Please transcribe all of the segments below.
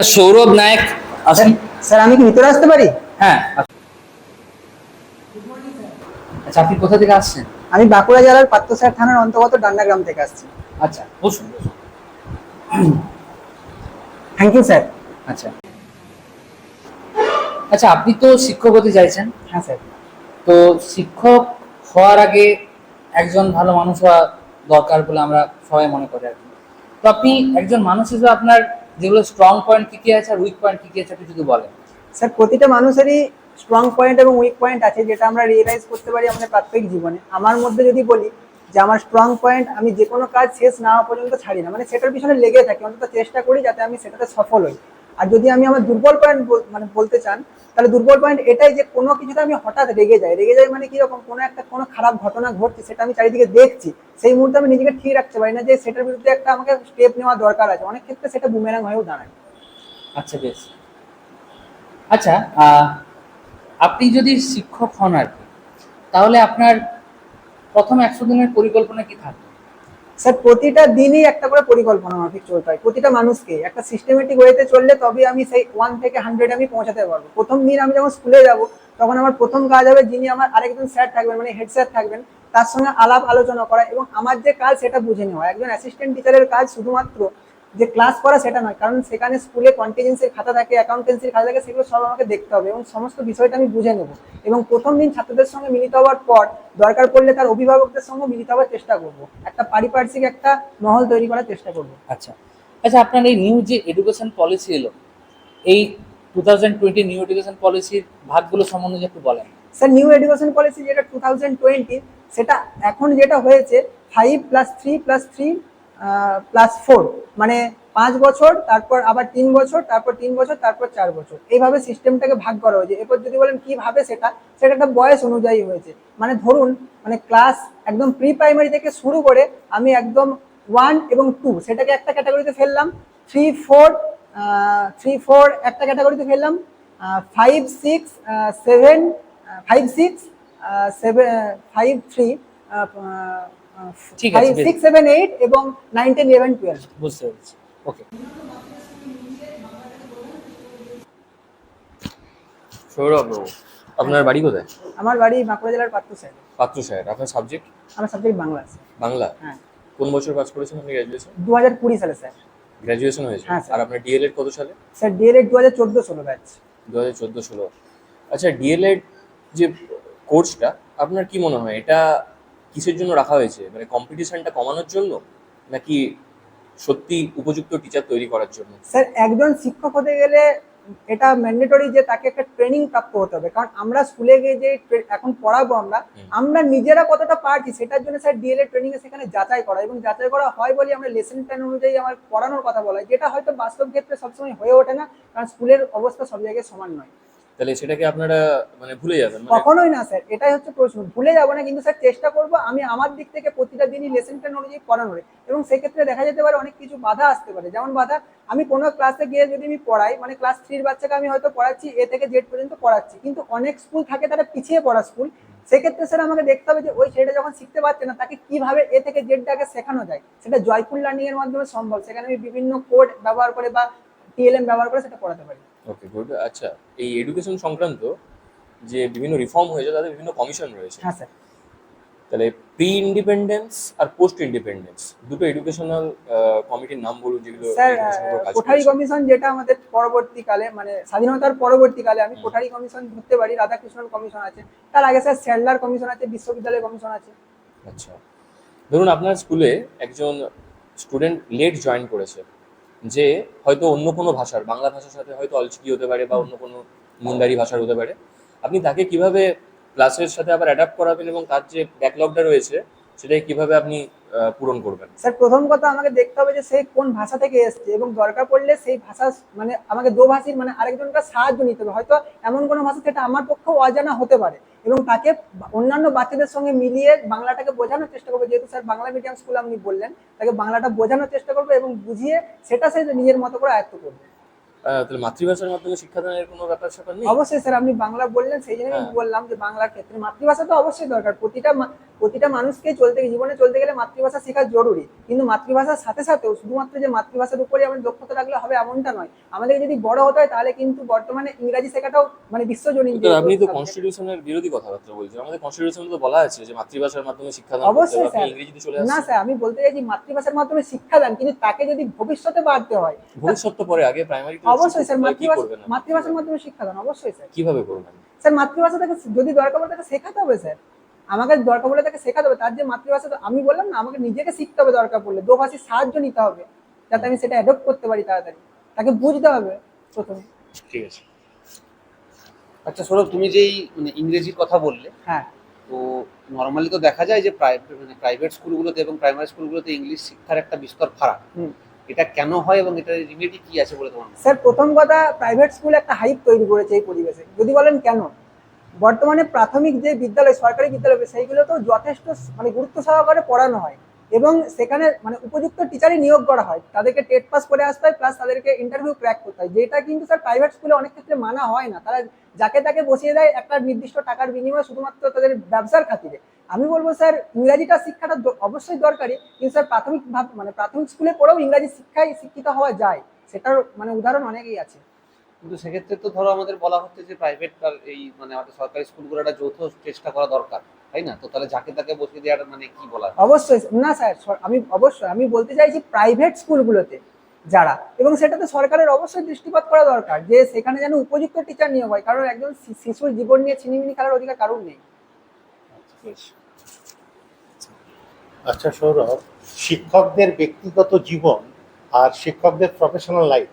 সৌরভ নায়ক আসেন স্যার আমি কি ভিতরে আসতে পারি? হ্যাঁ। আচ্ছা আপনি কোথা থেকে আসছেন? আমি বাঁকুড়া জেলার পাত্রসার থানার অন্তর্গত ডান্ডাগ্রাম থেকে আসছি। আচ্ছা বসুন। বসুন। থ্যাংক ইউ স্যার আচ্ছা। আচ্ছা আপনি তো শিক্ষক হতে চাইছেন। হ্যাঁ স্যার তো শিক্ষক হওয়ার আগে একজন ভালো মানুষ হওয়া দরকার বলে আমরা সবাই মনে করি আর কি। তো আপনি একজন মানুষ হিসেবে আপনার যেগুলো স্ট্রং পয়েন্ট কি কি আছে আর উইক পয়েন্ট কি কি আছে আপনি যদি বলেন। স্যার, প্রতিটা মানুষেরই স্ট্রং পয়েন্ট এবং উইক পয়েন্ট আছে, যেটা আমরা রিয়েলাইজ করতে পারি আমাদের প্রাত্যহিক জীবনে। আমার মধ্যে যদি বলি যে আমার স্ট্রং পয়েন্ট আমি যে কোনো কাজ শেষ না হওয়া পর্যন্ত ছাড়ি না মানে সেটার পিছনে লেগে থাকি, অন্তত চেষ্টা করি যাতে আমি সেটাতে সফল হই। আর যদি আমি আমার দুর্বল পয়েন্ট মানে বলতে চান, তাহলে দুর্বল পয়েন্ট এটাই যে কোনো কিছুতে আমি হঠাৎ রেগে যাই। রেগে যাই মানে কীরকম? কোনো একটা কোনো খারাপ ঘটনা ঘটছে, সেটা আমি চারিদিকে দেখছি। সেই মুহূর্তে আমি নিজেকে ঠিক রাখতে পারি না যে সেটার বিরুদ্ধে একটা আমাকে স্টেপ নেওয়া দরকার আছে। অনেক ক্ষেত্রে সেটা বুমেরাং হয়েও দাঁড়ায়। আচ্ছা বেশ। আচ্ছা আপনি যদি শিক্ষক হন আর কি, তাহলে আপনার প্রথম একশো দিনের পরিকল্পনা কি থাকবে? স্যার, প্রতিটা দিনই একটা করে পরিকল্পনা মাফিক চলতে হয়। প্রতিটা মানুষকে একটা সিস্টেমেটিক ওয়েতে চললে তবে আমি সেই ওয়ান থেকে হান্ড্রেড আমি পৌঁছাতে পারব। প্রথম দিন আমি যখন স্কুলে যাব, তখন আমার প্রথম কাজ হবে যিনি আমার আরেকজন স্যার থাকবেন মানে হেড স্যার থাকবেন, তার সঙ্গে আলাপ আলোচনা করা এবং আমার যে কাজ সেটা বুঝে নেওয়া। একজন অ্যাসিস্ট্যান্ট টিচারের কাজ শুধুমাত্র যে ক্লাস করা সেটা নয় কারণ সেখানে স্কুলে কন্টিজেন্সির খাতা থাকে অ্যাকাউন্টেন্সির খাতা থাকে সেগুলো সব আমাকে দেখতে হবে এবং সমস্ত বিষয়টা আমি বুঝে নেব। এবং প্রথম দিন ছাত্রদের সঙ্গে মিলিত হওয়ার পর দরকার পড়লে তার অভিভাবকদের সঙ্গে মিলিত হওয়ার চেষ্টা করব। একটা পারিপার্শ্বিক একটা মহল তৈরি করার চেষ্টা করব। আচ্ছা। আচ্ছা আপনার এই নিউ যে এডুকেশন পলিসি এলো এই two thousand twenty new education পলিসির ভাগগুলো সম্বন্ধে একটু বলেন। স্যার নিউ এডুকেশন পলিসি যেটা টু থাউজেন্ড টোয়েন্টি সেটা এখন যেটা হয়েছে five plus three plus three plus four মানে পাঁচ বছর, তারপর আবার তিন বছর, তারপর তিন বছর, তারপর চার বছর। এইভাবে সিস্টেমটাকে ভাগ করা হয়েছে। এরপর যদি বলেন কীভাবে সেটা সেটা একটা বয়স অনুযায়ী হয়েছে। মানে ধরুন মানে ক্লাস একদম প্রি প্রাইমারি থেকে শুরু করে আমি একদম ওয়ান এবং টু সেটাকে একটা ক্যাটাগরিতে ফেললাম থ্রি ফোর থ্রি ফোর একটা ক্যাটাগরিতে ফেললাম five six seven five six seven five three ঠিক আছে। সিক্স সেভেন এইট এবং নাইন টেন ইলেভেন টুয়েলভ বুঝতে পেরেছি। ওকে সৌরভ আপনার বাড়ি কোথায়? আমার বাড়ি বাঁকুড়া জেলার পাত্র সাইড পাত্র স্যার আপনার সাবজেক্ট আমার সাবজেক্ট বাংলা আছে। বাংলা? হ্যাঁ। কোন বছর পাস করেছেন আপনি গ্র্যাজুয়েশন দু হাজার কুড়ি সালে স্যার। গ্র্যাজুয়েশন হয়েছে? হ্যাঁ, স্যার। আর আপনার ডিএলএড কত সালে? স্যার ডিএলএড দু হাজার চোদ্দ ষোলো ব্যাচ দু হাজার চোদ্দ ষোলো। আচ্ছা ডিএলএড যে কোর্সটা আপনার কি মনে হয়? এটা কিসের জন্য রাখা হয়েছে? মানে কম্পিটিশনটা কমানোর জন্য? নাকি সত্যি উপযুক্ত টিচার তৈরি করার জন্য? স্যার একজন শিক্ষক হতে গেলে এটা ম্যান্ডেটরি যে তাকে একটা ট্রেনিং প্রাপ্ত হতে হবে। কারণ আমরা স্কুলে গিয়ে যে এখন পড়াবো আমরা আমরা নিজেরা কতটা পারছি সেটার জন্য স্যার ডিএলএড ট্রেনিং এ সেখানে যাচাই করা। এবং যাচাই করা হয় বলে আমরা লেসন প্ল্যান অনুযায়ী আমার পড়ানোর কথা বলা যেটা হয়তো বাস্তব ক্ষেত্রে সবসময় হয়ে ওঠে না কারণ স্কুলের অবস্থা সব জায়গায় সমান নয়। তাহলে সেটাকে আপনারা মানে ভুলে যাবেন মানে কখনোই না, স্যার। এটাই হচ্ছে প্রশ্ন। ভুলে যাব না, কিন্তু স্যার, চেষ্টা করব। আমি আমার দিক থেকে প্রতিটা দিনই লেসন প্ল্যান অনুযায়ী পড়ানোর। এবং সেক্ষেত্রে দেখা যেতে পারে অনেক কিছু বাধা আসতে পারে। যেমন বাধা, আমি কোনো ক্লাসে গিয়ে যদি আমি পড়াই মানে ক্লাস থ্রির বাচ্চাকে আমি হয়তো পড়াচ্ছি এ থেকে জেড পর্যন্ত পড়াচ্ছি। কিন্তু অনেক স্কুল থাকে তারা পিছিয়ে পড়া স্কুল সেক্ষেত্রে স্যার, আমাকে দেখতে হবে যে ওই ছেলেটা যখন শিখতে পারছে না, তাকে কীভাবে এ থেকে জেডটাকে শেখানো যায়? সেটা জয়পুর লার্নিং এর মাধ্যমে সম্ভব। সেখানে আমি বিভিন্ন কোড ব্যবহার করে বা টিএলএম ব্যবহার করে সেটা পড়াতে পারি। ওকে গুড আচ্ছা এই এডুকেশন সংক্রান্ত যে বিভিন্ন রিফর্ম হয়েছে তাদের বিভিন্ন কমিশন রয়েছে। হ্যাঁ স্যার তাহলে প্রি ইন্ডিপেন্ডেন্স আর পোস্ট ইন্ডিপেন্ডেন্স দুটো এডুকেশনাল কমিটির নাম বলুন যেগুলো কোঠারি কমিশন যেটা আমাদের পরবর্তীকালে মানে স্বাধীনতার পরবর্তীকালে আমি কোঠারি কমিশন ধরতে পারি রাধাকৃষ্ণন কমিশন আছে। তার আগে স্যার স্যান্ডলার কমিশন আছে বিশ্ববিদ্যালয় কমিশন আছে। আচ্ছা। ধরুন আপনার স্কুলে একজন স্টুডেন্ট লেট জয়েন করেছে। যে হয়তো অন্য কোনো ভাষার বাংলা ভাষার সাথে হয়তো অলচিকি হতে পারে বা অন্য কোনো মুন্ডারি ভাষার হতে পারে। আপনি তাকে কীভাবে ক্লাসের সাথে আবার অ্যাডাপ্ট করাবেন এবং তার যে ব্যাকলগটা রয়েছে সেটাকে কীভাবে আপনি পূরণ করবেন? স্যার প্রথম কথা আমাকে দেখতে হবে যে সে কোন ভাষা থেকে এসছে এবং দরকার পড়লে সেই ভাষা মানে আমাকে দোভাষীর মানে আরেকজনকার সাহায্য নিতে হবে। হয়তো এমন কোনো ভাষা যেটা আমার পক্ষেও অজানা হতে পারে এবং তাকে অন্যান্য বাচ্চাদের সঙ্গে মিলিয়ে বাংলাটাকে বোঝানোর চেষ্টা করব। যেহেতু স্যার বাংলা মিডিয়াম স্কুল আপনি বললেন তাকে বাংলাটা বোঝানোর চেষ্টা করব এবং বুঝিয়ে সেটা সে নিজের মতো করে আয়ত্ত করবে। তাহলে মাতৃভাষার মাধ্যমে শিক্ষাদানের কোনো ব্যাপার স্যাপার নেই? অবশ্যই স্যার আপনি বাংলা বললেন সেই জন্য আমি হ্যাঁ। বললাম যে বাংলার ক্ষেত্রে মাতৃভাষা তো অবশ্যই দরকার। প্রতিটা প্রতিটা মানুষকে চলতে জীবনে চলতে গেলে মাতৃভাষা শেখা জরুরি। কিন্তু মাতৃভাষার সাথে সাথেও শুধুমাত্র যে মাতৃভাষার উপরে আমরা দক্ষতা রাখলে হবে এমনটা নয়। আমাদের যদি বড় হতে হয় তাহলে কিন্তু বর্তমানে ইংরাজি শেখাটাও মানে বিশ্বজনীন আপনি তো কনস্টিটিউশনের বিরোধী কথাবার্তা বলছেন। আমাদের কনস্টিটিউশনে তো বলা আছে যে মাতৃভাষার মাধ্যমে শিক্ষাদান করতে অবশ্যই স্যার। না স্যার আমি বলতে চাইছি মাতৃভাষার মাধ্যমে শিক্ষা দান কিন্তু তাকে যদি ভবিষ্যতে বাড়তে হয় ভবিষ্যৎ পরে আগে প্রাইমারি অবশ্যই স্যার মাতৃভাষা মাতৃভাষার মাধ্যমে শিক্ষা দান অবশ্যই স্যার। কীভাবে করবেন? স্যার মাতৃভাষা তাকে যদি দরকার পড়ে তাকে শেখাতে হবে স্যার। আমাকে দরকার পড়লে তাকে শেখাতে হবে তার যে মাতৃভাষা তো আমি বললাম না আমাকে নিজেকে শিখতে হবে দরকার পড়লে দোভাষীর সাহায্য নিতে হবে যাতে আমি সেটা অ্যাডপ্ট করতে পারি তাড়াতাড়ি। তাকে বুঝতে হবে প্রথমে। ঠিক আছে। আচ্ছা সৌরভ তুমি যেই মানে ইংরেজির কথা বললে হ্যাঁ। তো নর্মালি তো দেখা যায় যে প্রাইভেট মানে প্রাইভেট স্কুলগুলোতে এবং প্রাইমারি স্কুলগুলোতে ইংলিশ শিক্ষার একটা বিস্তর ফারাক। হুম। এটা কেন হয় এবং এটা রিমেডি কি আছে বলে তোমার স্যার প্রথম কথা প্রাইভেট স্কুল একটা হাইপ তৈরি করেছে এই পরিবেশে। যদি বলেন কেন? বর্তমানে প্রাথমিক যে বিদ্যালয়, সরকারি বিদ্যালয় সেইগুলোতেও যথেষ্ট মানে গুরুত্ব সহকারে পড়ানো হয় এবং সেখানে মানে উপযুক্ত টিচারই নিয়োগ করা হয়। তাদেরকে টেট পাস করে আসতে হয়, প্লাস তাদেরকে ইন্টারভিউ ক্র্যাক করতে হয়। যেটা কিন্তু স্যার প্রাইভেট স্কুলে অনেক ক্ষেত্রে মানা হয় না। তারা যাকে তাকে বসিয়ে দেয় একটা নির্দিষ্ট টাকার বিনিময়ে শুধুমাত্র তাদের ব্যবসার খাতিরে। আমি বলব স্যার ইংরাজিটা শিক্ষাটা অবশ্যই দরকারি, কিন্তু স্যার প্রাথমিক ভাব মানে প্রাথমিক স্কুলে পড়েও ইংরাজি শিক্ষায় শিক্ষিত হওয়া যায়। সেটার মানে উদাহরণ অনেকেই আছে। কিন্তু সেক্ষেত্রে তো ধরো আমাদের বলা হচ্ছে যে প্রাইভেট আর এই মানে আমাদের সরকারি স্কুলগুলো একটা যৌথ চেষ্টা করা দরকার তাই না তো তাহলে যাকে তাকে বসিয়ে দেওয়ার মানে কি বলা হয়? অবশ্যই না স্যার আমি অবশ্যই আমি বলতে চাইছি প্রাইভেট স্কুলগুলোতে যারা এবং সেটাতে সরকারের অবশ্যই দৃষ্টিপাত করা দরকার যে সেখানে যেন উপযুক্ত টিচার নিয়োগ হয় কারণ একজন শিশুর জীবন নিয়ে ছিনিমিনি খেলার অধিকার কারণ নেই আচ্ছা সৌরভ শিক্ষকদের ব্যক্তিগত জীবন আর শিক্ষকদের প্রফেশনাল লাইফ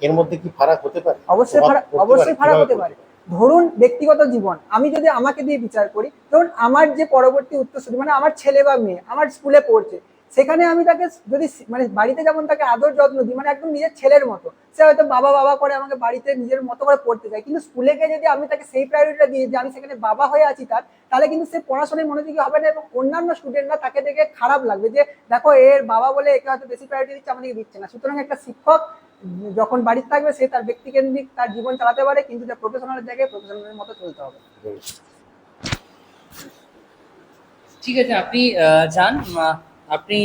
এর মধ্যে কি ফারাক হতে পারে? অবশ্যই ফারাক অবশ্যই ফারাক হতে পারে। ধরুন ব্যক্তিগত জীবন। আমি যদি আমাকে দিয়ে বিচার করি ধরুন আমার যে পরবর্তী উত্তরসূরি মানে আমার ছেলে বা মেয়ে আমার স্কুলে পড়ছে সেখানে আমি তাকে যদি মানে বাড়িতে যেমন তাকে আদর যত্ন দিই মানে একদম নিজের ছেলের মতো সে হয়তো বাবা বাবা করে আমাকে বাড়িতে নিজের মতো করে পড়তে যায় কিন্তু স্কুলে গিয়ে যদি আমি তাকে সেই প্রায়োরিটিটা দিই যে আমি সেখানে বাবা হয়ে আছি তার তাহলে কিন্তু সে পড়াশোনায় মনোযোগী হবে না এবং অন্যান্য স্টুডেন্টরা তাকে দেখে খারাপ লাগবে যে দেখো এর বাবা বলে একে হয়তো বেশি প্রায়োরিটি দিচ্ছে আমাদেরকে দিচ্ছে না। সুতরাং একটা শিক্ষক যখন বাড়িতে থাকবে সে তার ব্যক্তিকেন্দ্রিক তার জীবন চালাতে পারে কিন্তু যে প্রফেশনালের জায়গায় প্রফেশনালের মতো চলতে হবে। ঠিক আছে আপনি যান আপনি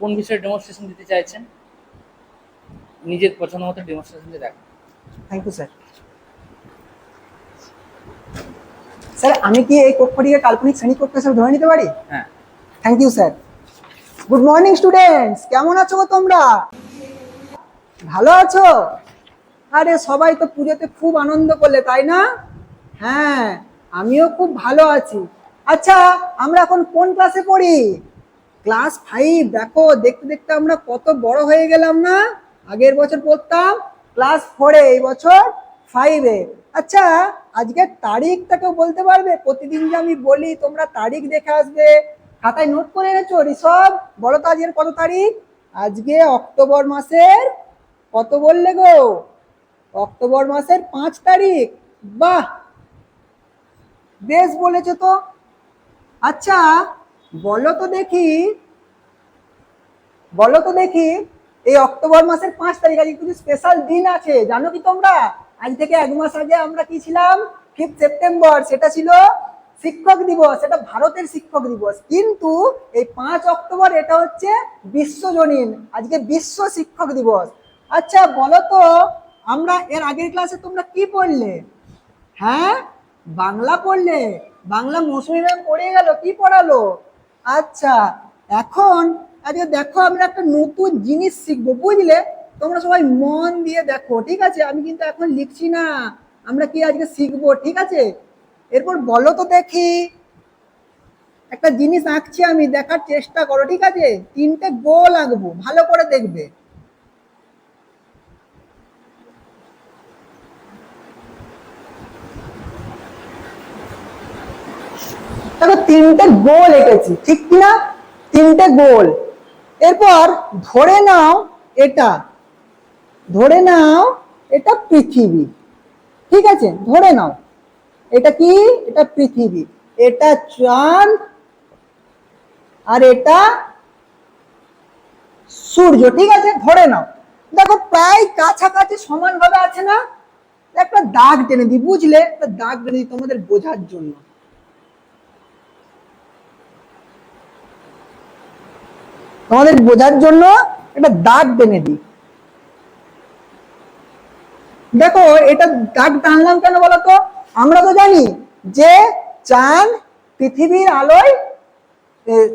কোন বিষয়ে ডেমনস্ট্রেশন দিতে চাইছেন? নিজের পছন্দ মতো ডেমনস্ট্রেশন দিয়ে দেখান। থ্যাংক ইউ স্যার স্যার আমি কি এই কক্ষটিকে কাল্পনিক শ্রেণীকক্ষ হিসেবে ধরে নিতে পারি? হ্যাঁ। Thank you sir good morning students কেমন আছো তোমরা? ভালো আছো? আরে সবাই তো পুজোতে খুব আনন্দ করলে, তাই না? হ্যাঁ আমিও খুব ভালো আছি। আচ্ছা আমরা এখন কোন ক্লাসে পড়ি? ক্লাস ফাইভ দেখো, দেখতে দেখতে আমরা কত বড় হয়ে গেলাম না? আগের বছর পড়তাম ক্লাস ফোরে এই বছর ফাইভে আচ্ছা আজকের তারিখটাকেও বলতে পারবে? প্রতিদিন যে আমি বলি, তোমরা তারিখ দেখে আসবে। খাতায় নোট করে এনেছো ঋষভ? বলো তো আজকের কত তারিখ? আজকে অক্টোবর মাসের কত বললে গো? অক্টোবর মাসের পাঁচ তারিখ। বাহ! বেশ বলেছ তো। আচ্ছা বলো তো দেখি, বলো তো দেখি, এই অক্টোবর মাসের পাঁচ তারিখ আজকে কিছু স্পেশাল দিন আছে, জানো কি তোমরা? আজ থেকে এক মাস আগে আমরা কি ছিলাম? ফিফথ সেপ্টেম্বর সেটা ছিল শিক্ষক দিবস এটা ভারতের শিক্ষক দিবস। কিন্তু এই পাঁচ অক্টোবর এটা হচ্ছে বিশ্বজনীন, আজকে বিশ্ব শিক্ষক দিবস। আচ্ছা বলো তো আমরা এর আগের ক্লাসে তোমরা কি পড়লে? হ্যাঁ? বাংলা পড়লে, বাংলা মৌসুমী ম্যাম পড়ে গেল, কি পড়ালো? আচ্ছা এখন আজকে দেখো, আমরা একটা নতুন জিনিস শিখব, বুঝলে? তোমরা সবাই মন দিয়ে দেখো, ঠিক আছে? আমি কিন্তু এখন লিখছি না, আমরা কি আজকে শিখব, ঠিক আছে? এরপর বলো তো দেখি। একটা জিনিস আঁকছি আমি, দেখার চেষ্টা করো, ঠিক আছে? তিনটে গোল আঁকবো, ভালো করে দেখবে। দেখো, তিনটে গোল এঁকেছি, ঠিক কিনা? তিনটে গোল। এরপর ধরে নাও এটা, ধরে নাও এটা পৃথিবী, ঠিক আছে? ধরে নাও, এটা কি? এটা পৃথিবী, এটা চাঁদ আর এটা সূর্য, ঠিক আছে? ধরে নাও। দেখো, প্রায় কাছাকাছি সমানভাবে আছে না? একটা দাগ টেনে দিই, বুঝলে? একটা দাগ টেনে দিই তোমাদের বোঝার জন্য। তোমাদের বোঝার জন্য একটা দাগ টেনে দিই। দেখো, এটা দাগ টানলাম কেন বলতো? আমরা তো জানি যে চাঁদ পৃথিবীর আলোয়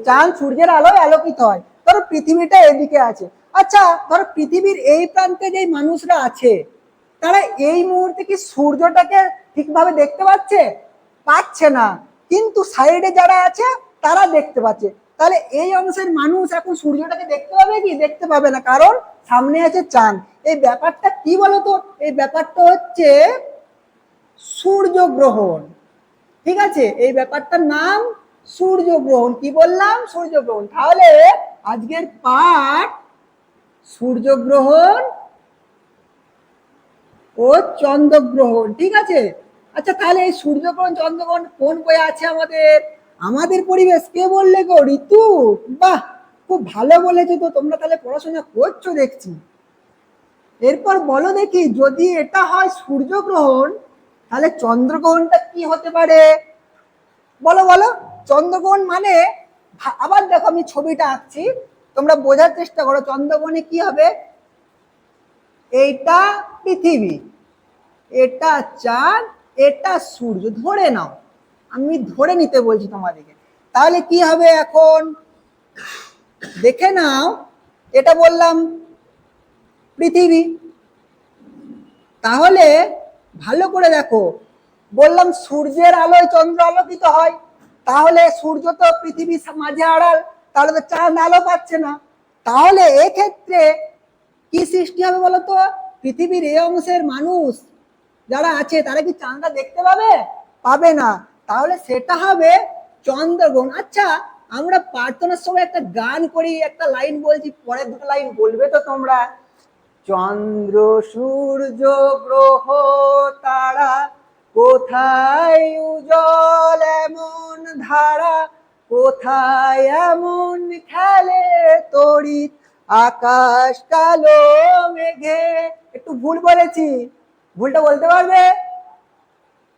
চাঁদ সূর্যের আলোয় আলোকিত হয়। ধরো পৃথিবীটা এদিকে আছে। আচ্ছা ধরো পৃথিবীর এই প্রান্তে যে মানুষরা আছে, তারা এই মুহূর্তে কি সূর্যটাকে ঠিকভাবে দেখতে পাচ্ছে? পাচ্ছে না। কিন্তু সাইডে যারা আছে, তারা দেখতে পাচ্ছে। তাহলে এই অংশের মানুষ এখন সূর্যটাকে দেখতে পাবে কি? দেখতে পাবে না। কারণ সামনে আছে চাঁদ। এই ব্যাপারটা কি বলতো? এই ব্যাপারটা হচ্ছে সূর্যগ্রহণ। ঠিক আছে? এই ব্যাপারটার নাম সূর্যগ্রহণ। কি বললাম? সূর্যগ্রহণ। তাহলে আজকের পাঠ সূর্যগ্রহণ ও চন্দ্রগ্রহণ। ঠিক আছে? আচ্ছা তাহলে এই সূর্যগ্রহণ, চন্দ্রগ্রহণ কোন বই আছে আমাদের? আমাদের পরিবেশ, কে বললে গো? ঋতু? বাহ, খুব ভালো বলেছ তো, তোমরা তাহলে পড়াশোনা করছ দেখছি। এরপর বলো দেখি, যদি এটা হয় সূর্যগ্রহণ, তাহলে চন্দ্রগ্রহণটা কি হতে পারে? বলো বলো, চন্দ্রগ্রহণ মানে আবার দেখো আমি ছবিটা আঁকছি, তোমরা বোঝার চেষ্টা করো, চন্দ্রগ্রহণে কি হবে? এইটা পৃথিবী, এটা চাঁদ, এটা সূর্য, ধরে নাও। আমি ধরে নিতে বলছি তোমাদেরকে। তাহলে কি হবে এখন? দেখে নাও, এটা বললাম পৃথিবী। তাহলে ভালো করে দেখো, বললাম সূর্যের আলোয় চন্দ্র আলোকিত হয়, তাহলে সূর্য তো পৃথিবীর মাঝে আড়াল, তাহলে তো চাঁদ আলো পাচ্ছে না। তাহলে এক্ষেত্রে কি সৃষ্টি হবে বলতো পৃথিবীর এই অংশের মানুষ যারা আছে, তারা কি চাঁদটা দেখতে পাবে? পাবে না। তাহলে সেটা হবে চন্দ্রগ্রহণ আচ্ছা আমরা প্রার্থনার সময় একটা গান করি, একটা লাইন বলছি, পরের দুটো লাইন বলবে তো তোমরা? চন্দ্র, সূর্য, গ্রহ, তারা, কোথায় উজল এমন ধারা, কোথায় এমন খেলে তড়িৎ আকাশ কালো মেঘে। একটু ভুল বলেছি। ভুলটা বলতে পারবে?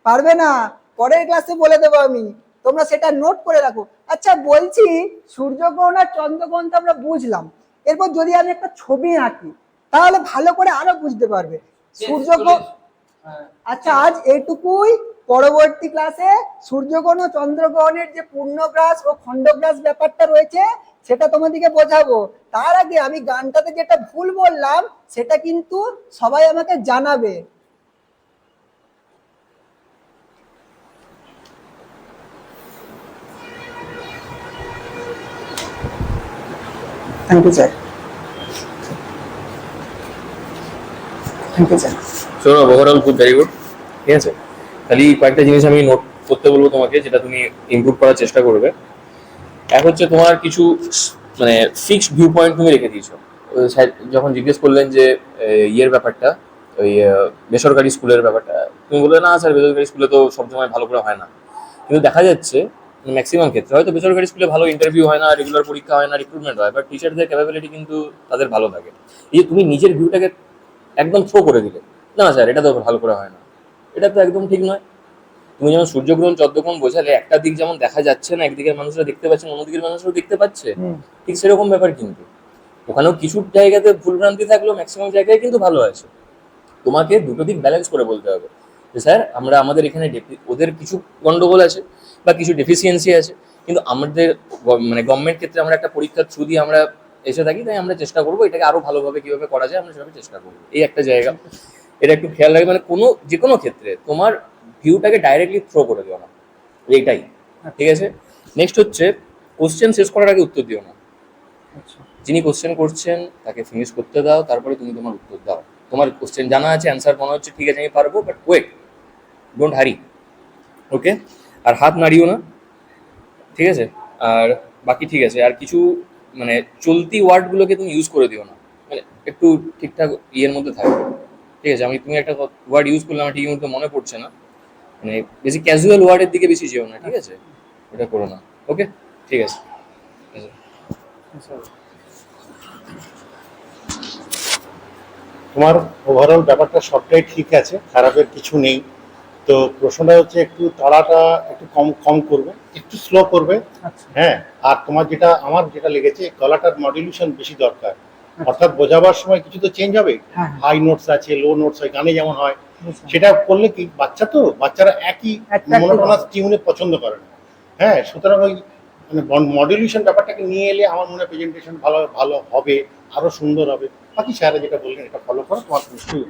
পারবে না? পরের ক্লাসে বলে দেবো আমি। তোমরা সেটা নোট করে রাখো। আচ্ছা বলছি সূর্যগ্রহণ আর চন্দ্রগ্রহণ তো আমরা বুঝলাম। এরপর যদি আমি একটা ছবি আঁকি তাহলে ভালো করে আরও বুঝতে পারবে। সূর্যগ্রহণ হ্যাঁ, আচ্ছা আজ এইটুকুই পরবর্তী ক্লাসে সূর্যগ্রহণ ও চন্দ্রগ্রহণের যে পূর্ণগ্রাস ও খণ্ডগ্রাস ব্যাপারটা রয়েছে সেটা তোমাদেরকে বোঝাবো। তার আগে আমি গানটাতে যেটা ভুল বললাম সেটা কিন্তু সবাই আমাকে জানাবে। Thank you sir thank you sir শোনো ওভারঅল খুব ভেরি গুড ঠিক আছে খালি কয়েকটা জিনিস আমি নোট করতে বলব তোমাকে যেটা তুমি ইমপ্রুভ করার চেষ্টা করবে। এক হচ্ছে তোমার কিছু মানে ফিক্সড ভিউ পয়েন্ট তুমি রেখে দিয়েছ। যখন জিজ্ঞেস করলেন যে ইয়ের ব্যাপারটা ওই বেসরকারি স্কুলের ব্যাপারটা তুমি বললে না স্যার বেসরকারি স্কুলে তো সবসময় ভালো করে হয় না। কিন্তু দেখা যাচ্ছে ম্যাক্সিমাম ক্ষেত্রে। হয়তো বেসরকারি স্কুলে ভালো ইন্টারভিউ হয় না রেগুলার পরীক্ষা হয় না রিক্রুটমেন্ট হয় বাট টিচারদের ক্যাপাবিলিটি কিন্তু তাদের ভালো থাকে। এই যে তুমি নিজের ভিউটাকে একদম থ্রো করে দিলে না স্যার এটা তো ভালো করে হয় না। এটা তো একদম ঠিক নয়। তুমি যেমন সূর্যগ্রহণ চন্দ্রগ্রহণ বোঝালে একটা দিক যেমন দেখা যাচ্ছে না একদিকের মানুষরা দেখতে পাচ্ছে অন্যদিকের মানুষরাও দেখতে পাচ্ছে। ঠিক সেরকম ব্যাপার কিন্তু। ওখানেও কিছু জায়গাতে ভুলভ্রান্তি থাকলেও ম্যাক্সিমাম জায়গায় কিন্তু ভালো আছে। তোমাকে দুটো দিক ব্যালেন্স করে বলতে হবে। যে স্যার আমরা আমাদের এখানে ওদের কিছু গন্ডগোল আছে বা কিছু ডেফিসিয়েন্সি আছে কিন্তু আমাদের মানে গভর্নমেন্ট ক্ষেত্রে আমরা একটা পরীক্ষার থ্রু দিয়ে আমরা এসে থাকি তাই আমরা চেষ্টা করব এটাকে আরও ভালোভাবে কীভাবে করা যায় আমরা সেভাবে চেষ্টা করব। এই একটা জায়গা। এটা একটু খেয়াল রাখবে মানে কোনো যে কোনো ক্ষেত্রে তোমার ভিউটাকে ডাইরেক্টলি থ্রো করে দিও না। এইটাই। ঠিক আছে? নেক্সট হচ্ছে কোশ্চেন শেষ করার আগে উত্তর দিও না। আচ্ছা। যিনি কোশ্চেন করছেন তাকে ফিনিশ করতে দাও তারপরে তুমি তোমার উত্তর দাও। তোমার কোশ্চেন জানা আছে অ্যান্সার মনে হচ্ছে ঠিক আছে আমি পারব বাট ওয়েট ডোন্ট হারি ওকে আর হাত নাড়িও না, ঠিক আছে? আর বাকি ঠিক আছে, আর কিছু মানে চলতি ওয়ার্ডগুলোকে তুমি ইউজ করে দিও না মানে একটু ঠিকঠাক ইয়ের মধ্যে থাকবে ঠিক আছে? আমি তুমি একটা ওয়ার্ড ইউজ করলে আমার ঠিক মতো মনে পড়ছে না মানে বেশি ক্যাজুয়াল ওয়ার্ডের দিকে বেশি যেও না, ঠিক আছে? ওটা করো না ওকে ঠিক আছে। তোমার ওভারঅল ব্যাপারটা সবটাই ঠিক আছে, খারাপের কিছু নেই। তো প্রশ্নটা হচ্ছে একটু তাড়াটা একটু কম কম করবে একটু স্লো করবে। আচ্ছা। হ্যাঁ আর তোমার যেটা আমার যেটা লেগেছে গলাটার মডিউলেশন বেশি দরকার। অর্থাৎ বোঝাবার সময় কিছু তো চেঞ্জ হবে। হ্যাঁ হাই নোটস আছে লো নোটস হয় গানে যেমন হয়। সেটা করলে কি বাচ্চা তো বাচ্চারা একই মনোটোনাস টিউনে পছন্দ করে না। হ্যাঁ সুতরাং ওই মানে মডিউলেশন ব্যাপারটাকে নিয়ে এলে আমার মনে হয় প্রেজেন্টেশন ভালো ভালো হবে আরও সুন্দর হবে। বাকি স্যারা যেটা বললেন এটা ফলো করো তোমার নিশ্চয়ই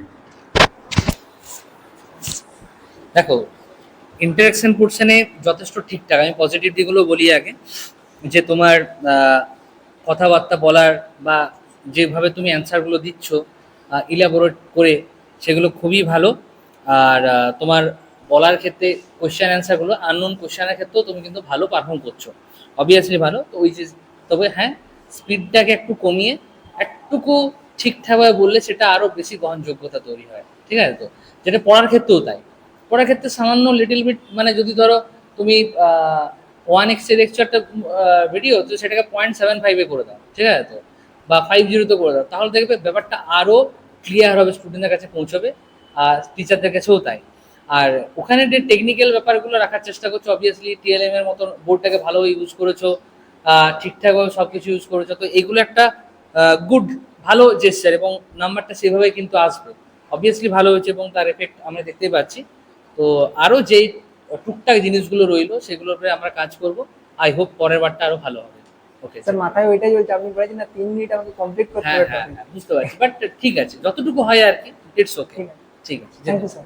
দেখো ইন্টারাকশন পোর্শনে যথেষ্ট ঠিকঠাক। আমি পজিটিভ দিকগুলো বলি আগে, যে তোমার কথাবার্তা বলার বা যেভাবে তুমি অ্যান্সারগুলো দিচ্ছ ইলাবোরেট করে, সেগুলো খুবই ভালো। আর তোমার বলার ক্ষেত্রে কোয়েশ্চেন অ্যান্সারগুলো আননোন কোয়েশ্চেনের ক্ষেত্রেও তুমি কিন্তু ভালো পারফর্ম করছ। অবভিয়াসলি ভালো, তো ওই যে, তবে হ্যাঁ স্পিডটাকে একটু কমিয়ে, একটুকু ঠিকঠাকভাবে বললে সেটা আরও বেশি গ্রহণযোগ্যতা তৈরি হয়। ঠিক আছে তো? যেটা পড়ার ক্ষেত্রেও তাই। পড়ার ক্ষেত্রে সামান্য লিটিল বিট মানে যদি ধরো তুমি ওয়ান এক্স একশো একটা ভিডিও তো সেটাকে পয়েন্ট সেভেন ফাইভে করে দাও, ঠিক আছে তো? বা ফাইভ জিরোতে করে দাও, তাহলে দেখবে ব্যাপারটা আরও ক্লিয়ার হবে স্টুডেন্টদের কাছে পৌঁছবে, আর টিচারদের কাছেও তাই। আর ওখানে যে টেকনিক্যাল ব্যাপারগুলো রাখার চেষ্টা করছ অবভিয়াসলি টিএলএম এর মতন বোর্ডটাকে ভালো ইউজ করেছ ঠিকঠাকভাবে সব কিছু ইউজ করেছ, তো এগুলো একটা গুড ভালো জেস্টার এবং নাম্বারটা সেভাবে কিন্তু আসবে। অবভিয়াসলি ভালো হয়েছে এবং তার এফেক্ট আমরা দেখতেই পাচ্ছি। তো আরও যেই টুকটাক জিনিসগুলো রইল সেগুলোর উপরে আমরা কাজ করব। আই হোপ পরের বারটা আরও ভালো হবে। ওকে স্যার মাথায় ওইটাই চলছে আপনি বলেছেন না তিন মিনিট আমাকে কমপ্লিট করতে হ্যাঁ হবে। হ্যাঁ হ্যাঁ, বুঝতে পারছি। বাট ঠিক আছে যতটুকু হয় আর কি ইটস ওকে ঠিক আছে। Thank you sir